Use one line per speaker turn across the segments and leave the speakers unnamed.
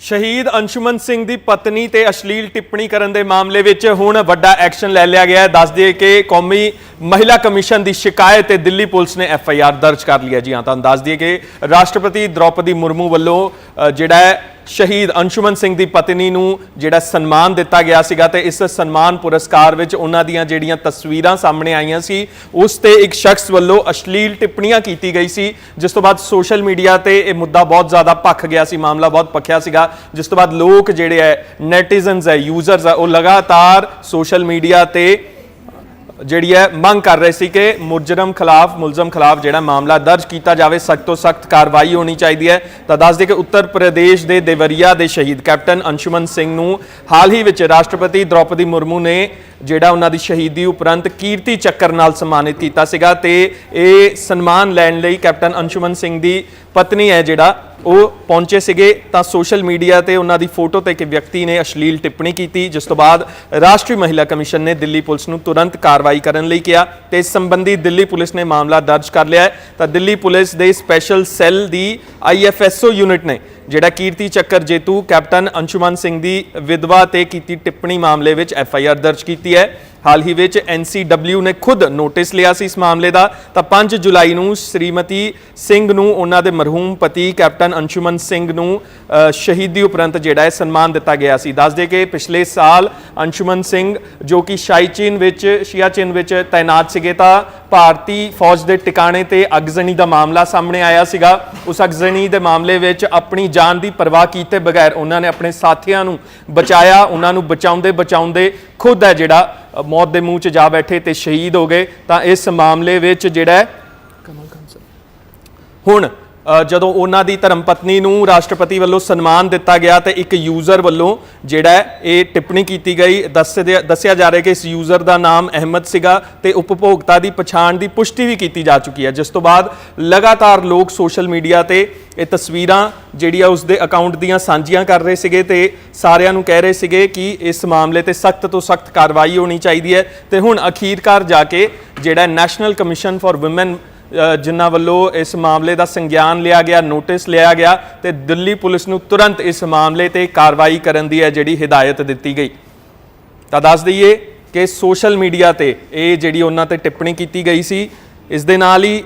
ਸ਼ਹੀਦ ਅੰਸ਼ੁਮਨ ਸਿੰਘ ਦੀ ਪਤਨੀ ਤੇ ਅਸ਼ਲੀਲ ਟਿੱਪਣੀ ਕਰਨ ਦੇ ਮਾਮਲੇ ਵਿੱਚ ਹੁਣ ਵੱਡਾ ਐਕਸ਼ਨ ਲੈ ਲਿਆ ਗਿਆ ਹੈ। ਦੱਸ ਦਈਏ ਕਿ ਕੌਮੀ ਮਹਿਲਾ ਕਮਿਸ਼ਨ ਦੀ ਸ਼ਿਕਾਇਤ ਤੇ ਦਿੱਲੀ ਪੁਲਿਸ ਨੇ ਐਫ ਆਈ ਆਰ ਦਰਜ ਕਰ ਲਈ ਹੈ। ਜੀ ਹਾਂ, ਤੁਹਾਨੂੰ ਦੱਸ ਦਈਏ ਕਿ ਰਾਸ਼ਟਰਪਤੀ ਦ੍ਰੋਪਦੀ ਮੁਰਮੂ ਵੱਲੋਂ ਜਿਹੜਾ ਹੈ ਸ਼ਹੀਦ ਅੰਸ਼ੁਮਨ ਸਿੰਘ ਦੀ ਪਤਨੀ ਨੂੰ ਜਿਹੜਾ ਸਨਮਾਨ ਦਿੱਤਾ ਗਿਆ ਸੀਗਾ ਤੇ ਇਸ ਸਨਮਾਨ ਪੁਰਸਕਾਰ ਵਿੱਚ ਉਹਨਾਂ ਦੀਆਂ ਜਿਹੜੀਆਂ ਤਸਵੀਰਾਂ ਸਾਹਮਣੇ ਆਈਆਂ ਸੀ, ਉਸ ਤੇ ਇੱਕ ਸ਼ਖਸ ਵੱਲੋਂ ਅਸ਼ਲੀਲ ਟਿੱਪਣੀਆਂ ਕੀਤੀ ਗਈ ਸੀ, ਜਿਸ ਤੋਂ ਬਾਅਦ ਸੋਸ਼ਲ ਮੀਡੀਆ ਤੇ ਇਹ ਮੁੱਦਾ ਬਹੁਤ ਜ਼ਿਆਦਾ ਭਖ ਗਿਆ ਸੀ, ਮਾਮਲਾ ਬਹੁਤ ਪੱਖਿਆ ਸੀਗਾ, ਜਿਸ ਤੋਂ ਬਾਅਦ ਲੋਕ ਜਿਹੜੇ ਹੈ, ਨੈਟੀਜ਼ਨਸ ਹੈ, ਯੂਜ਼ਰਸ ਹੈ, ਉਹ ਲਗਾਤਾਰ ਸੋਸ਼ਲ ਮੀਡੀਆ ਤੇ ਜਿਹੜੀ ਹੈ, ਮੰਗ ਕਰ ਰਹੇ ਸੀ ਕਿ ਮੁਜਰਮ ਖਿਲਾਫ, ਮੁਲਜ਼ਮ ਖਿਲਾਫ ਜਿਹੜਾ ਮਾਮਲਾ ਦਰਜ ਕੀਤਾ ਜਾਵੇ, ਸਖਤ ਤੋਂ ਸਖਤ ਕਾਰਵਾਈ ਹੋਣੀ ਚਾਹੀਦੀ ਹੈ। ਤਾਂ ਦੱਸ ਦੇ ਕਿ ਉੱਤਰ ਪ੍ਰਦੇਸ਼ ਦੇ ਦੇਵਰੀਆ ਦੇ ਸ਼ਹੀਦ ਕੈਪਟਨ ਅੰਸ਼ੁਮਨ ਸਿੰਘ ਨੂੰ ਹਾਲ ਹੀ ਵਿੱਚ ਰਾਸ਼ਟਰਪਤੀ ਦ੍ਰੋਪਦੀ ਮੁਰਮੂ ਨੇ ਜਿਹੜਾ ਉਹਨਾਂ ਦੀ ਸ਼ਹੀਦੀ ਉਪਰੰਤ ਕੀਰਤੀ ਚੱਕਰ ਨਾਲ ਸਨਮਾਨਿਤ ਕੀਤਾ ਸੀਗਾ ਤੇ ਇਹ ਸਨਮਾਨ ਲੈਣ ਲਈ ਕੈਪਟਨ ਅੰਸ਼ੁਮਨ ਸਿੰਘ ਦੀ ਪਤਨੀ ਹੈ ਜਿਹੜਾ ਉਹ ਪਹੁੰਚੇ ਸੀਗੇ ਤਾਂ ਸੋਸ਼ਲ ਮੀਡੀਆ ਤੇ ਉਹਨਾਂ ਦੀ ਫੋਟੋ ਤੇ ਇੱਕ ਵਿਅਕਤੀ ਨੇ ਅਸ਼ਲੀਲ ਟਿੱਪਣੀ ਕੀਤੀ, ਜਿਸ ਤੋਂ ਬਾਅਦ ਰਾਸ਼ਟਰੀ ਮਹਿਲਾ ਕਮਿਸ਼ਨ ਨੇ ਦਿੱਲੀ ਪੁਲਿਸ ਨੂੰ ਤੁਰੰਤ ਕਾਰਵਾਈ ਕਰਨ ਲਈ ਕਿਹਾ ਤੇ ਇਸ ਸੰਬੰਧੀ ਦਿੱਲੀ ਪੁਲਿਸ ਨੇ ਮਾਮਲਾ ਦਰਜ ਕਰ ਲਿਆ ਹੈ। ਤਾਂ ਦਿੱਲੀ ਪੁਲਿਸ ਦੇ special cell the I F S O unit ਨੇ, ਜਿਹੜਾ ਕੀਰਤੀ ਚੱਕਰ ਜੇਤੂ ਕੈਪਟਨ ਅੰਸ਼ੁਮਨ ਸਿੰਘ ਦੀ ਵਿਧਵਾ ਤੇ ਕੀਤੀ ਟਿੱਪਣੀ ਮਾਮਲੇ ਵਿੱਚ ਐਫਆਈਆਰ ਦਰਜ ਕੀਤੀ ਹੈ। ਹਾਲ ਹੀ ਵਿੱਚ ਐਨਸੀਡਬਲਿਊ ਨੇ ਖੁਦ ਨੋਟਿਸ ਲਿਆ ਸੀ ਇਸ ਮਾਮਲੇ ਦਾ। ਤਾਂ 5 ਜੁਲਾਈ ਨੂੰ ਸ਼੍ਰੀਮਤੀ ਸਿੰਘ ਨੂੰ ਉਹਨਾਂ ਦੇ ਮਰਹੂਮ ਪਤੀ ਕੈਪਟਨ ਅੰਸ਼ੁਮਨ ਸਿੰਘ ਨੂੰ ਸ਼ਹੀਦੀ ਉਪਰੰਤ ਜਿਹੜਾ ਹੈ ਸਨਮਾਨ ਦਿੱਤਾ ਗਿਆ ਸੀ। ਦੱਸ ਦੇ ਕਿ ਪਿਛਲੇ ਸਾਲ ਅੰਸ਼ੁਮਨ ਸਿੰਘ ਜੋ ਕਿ ਸ਼ਾਈਚੀਨ ਵਿੱਚ ਸ਼ਿਆਚਿਨ ਵਿੱਚ ਤਾਇਨਾਤ ਸੀਗੇ ਤਾਂ ਭਾਰਤੀ ਫੌਜ ਦੇ ਟਿਕਾਣੇ ਤੇ ਅਗਜ਼ਣੀ ਦਾ ਮਾਮਲਾ ਸਾਹਮਣੇ ਆਇਆ ਸੀਗਾ। ਉਸ ਅਗਜ਼ਣੀ ਦੇ ਮਾਮਲੇ ਵਿੱਚ ਆਪਣੀ ਜਾਨ ਦੀ ਪਰਵਾਹ ਕੀਤੇ ਬਗੈਰ ਉਹਨਾਂ ਨੇ ਆਪਣੇ ਸਾਥੀਆਂ ਨੂੰ ਬਚਾਇਆ। ਉਹਨਾਂ ਨੂੰ ਬਚਾਉਂਦੇ ਬਚਾਉਂਦੇ ਖੁਦ ਹੈ ਜਿਹੜਾ ਮੌਤ ਦੇ ਮੂੰਹ 'ਚ ਜਾ ਬੈਠੇ ਤੇ ਸ਼ਹੀਦ ਹੋ ਗਏ। ਤਾਂ ਇਸ ਮਾਮਲੇ ਵਿੱਚ ਜਿਹੜਾ ਹੁਣ ਜਦੋਂ ਉਹਨਾਂ ਦੀ ਧਰਮ ਪਤਨੀ ਨੂੰ ਰਾਸ਼ਟਰਪਤੀ ਵੱਲੋਂ ਸਨਮਾਨ ਦਿੱਤਾ ਗਿਆ ਤੇ ਇੱਕ ਯੂਜ਼ਰ ਵੱਲੋਂ ਜਿਹੜਾ ਇਹ ਟਿੱਪਣੀ ਕੀਤੀ ਗਈ। ਦੱਸਿਆ ਦੱਸਿਆ ਜਾ ਰਿਹਾ ਕਿ ਇਸ ਯੂਜ਼ਰ ਦਾ ਨਾਮ ਅਹਿਮਦ ਸੀਗਾ ਤੇ ਉਪਭੋਗਤਾ ਦੀ ਪਛਾਣ ਦੀ ਪੁਸ਼ਟੀ ਵੀ ਕੀਤੀ ਜਾ ਚੁੱਕੀ ਹੈ। ਜਿਸ ਤੋਂ ਬਾਅਦ ਲਗਾਤਾਰ ਲੋਕ ਸੋਸ਼ਲ ਮੀਡੀਆ ਤੇ ਇਹ ਤਸਵੀਰਾਂ ਜਿਹੜੀਆਂ ਉਸ ਦੇ ਅਕਾਊਂਟ ਦੀਆਂ ਸਾਂਝੀਆਂ ਕਰ ਰਹੇ ਸੀਗੇ ਤੇ ਸਾਰਿਆਂ ਨੂੰ ਕਹਿ ਰਹੇ ਸੀਗੇ ਕਿ ਇਸ ਮਾਮਲੇ ਤੇ ਸਖਤ ਤੋਂ ਸਖਤ ਕਾਰਵਾਈ ਹੋਣੀ ਚਾਹੀਦੀ ਹੈ। ਤੇ ਹੁਣ ਅਖੀਰਕਾਰ ਜਾ ਕੇ ਜਿਹੜਾ ਨੈਸ਼ਨਲ ਕਮਿਸ਼ਨ ਫਾਰ ਔਮਨ ਜਿਨ੍ਹਾਂ ਵੱਲੋਂ ਇਸ ਮਾਮਲੇ ਦਾ ਸੰਗਿਆਨ ਲਿਆ ਗਿਆ, ਨੋਟਿਸ ਲਿਆ ਗਿਆ ਤੇ ਦਿੱਲੀ ਪੁਲਿਸ ਨੂੰ ਤੁਰੰਤ ਇਸ ਮਾਮਲੇ ਤੇ ਕਾਰਵਾਈ ਕਰਨ ਦੀ ਹੈ ਜਿਹੜੀ ਹਦਾਇਤ ਦਿੱਤੀ ਗਈ। ਤਾਂ ਦੱਸ ਦਈਏ ਕਿ ਸੋਸ਼ਲ ਮੀਡੀਆ ਤੇ ਇਹ ਜਿਹੜੀ ਉਹਨਾਂ ਤੇ ਟਿੱਪਣੀ ਕੀਤੀ ਗਈ ਸੀ, ਇਸ ਦੇ ਨਾਲ ਹੀ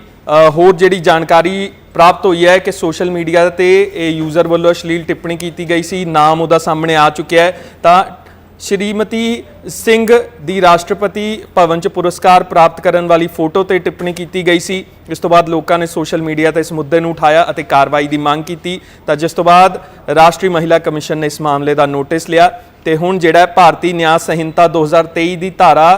ਹੋਰ ਜਿਹੜੀ ਜਾਣਕਾਰੀ ਪ੍ਰਾਪਤ ਹੋਈ ਹੈ ਕਿ ਸੋਸ਼ਲ ਮੀਡੀਆ ਤੇ ਇਹ ਯੂਜ਼ਰ ਵੱਲੋਂ ਅਸ਼ਲੀਲ ਟਿੱਪਣੀ ਕੀਤੀ ਗਈ ਸੀ, ਨਾਮ ਉਹਦਾ ਸਾਹਮਣੇ ਆ ਚੁੱਕਿਆ ਹੈ। ਤਾਂ ਸ਼੍ਰੀਮਤੀ ਸਿੰਘ ਦੀ ਰਾਸ਼ਟਰਪਤੀ ਭਵਨ ਚ ਪੁਰਸਕਾਰ ਪ੍ਰਾਪਤ ਕਰਨ ਵਾਲੀ ਫੋਟੋ ਤੇ ਟਿੱਪਣੀ ਕੀਤੀ ਗਈ ਸੀ। ਇਸ ਤੋਂ ਬਾਅਦ ਲੋਕਾਂ ਨੇ ਸੋਸ਼ਲ ਮੀਡੀਆ ਤੇ ਇਸ ਮੁੱਦੇ ਨੂੰ ਉਠਾਇਆ ਅਤੇ ਕਾਰਵਾਈ ਦੀ ਮੰਗ ਕੀਤੀ। ਤਾਂ ਜਿਸ ਤੋਂ ਬਾਅਦ ਰਾਸ਼ਟਰੀ ਮਹਿਲਾ ਕਮਿਸ਼ਨ ਨੇ ਇਸ ਮਾਮਲੇ ਦਾ ਨੋਟਿਸ ਲਿਆ ਤੇ ਹੁਣ ਜਿਹੜਾ ਭਾਰਤੀ ਨਿਆਂ ਸੰਹਿਤਾ 2023 ਦੀ ਧਾਰਾ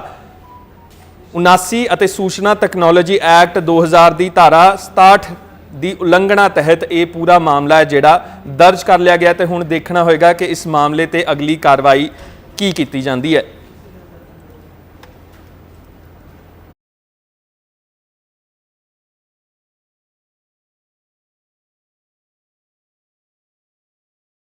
79 ਅਤੇ ਸੂਚਨਾ ਟੈਕਨੋਲੋਜੀ ਐਕਟ 2000 ਦੀ ਧਾਰਾ 67 ਦੀ ਉਲੰਘਣਾ ਤਹਿਤ ਇਹ ਪੂਰਾ ਮਾਮਲਾ ਹੈ ਜਿਹੜਾ ਦਰਜ ਕਰ ਲਿਆ ਗਿਆ ਤੇ ਹੁਣ ਦੇਖਣਾ ਹੋਏਗਾ ਕਿ ਇਸ ਮਾਮਲੇ ਤੇ ਅਗਲੀ ਕਾਰਵਾਈ ਕੀ ਕੀਤੀ ਜਾਂਦੀ ਹੈ?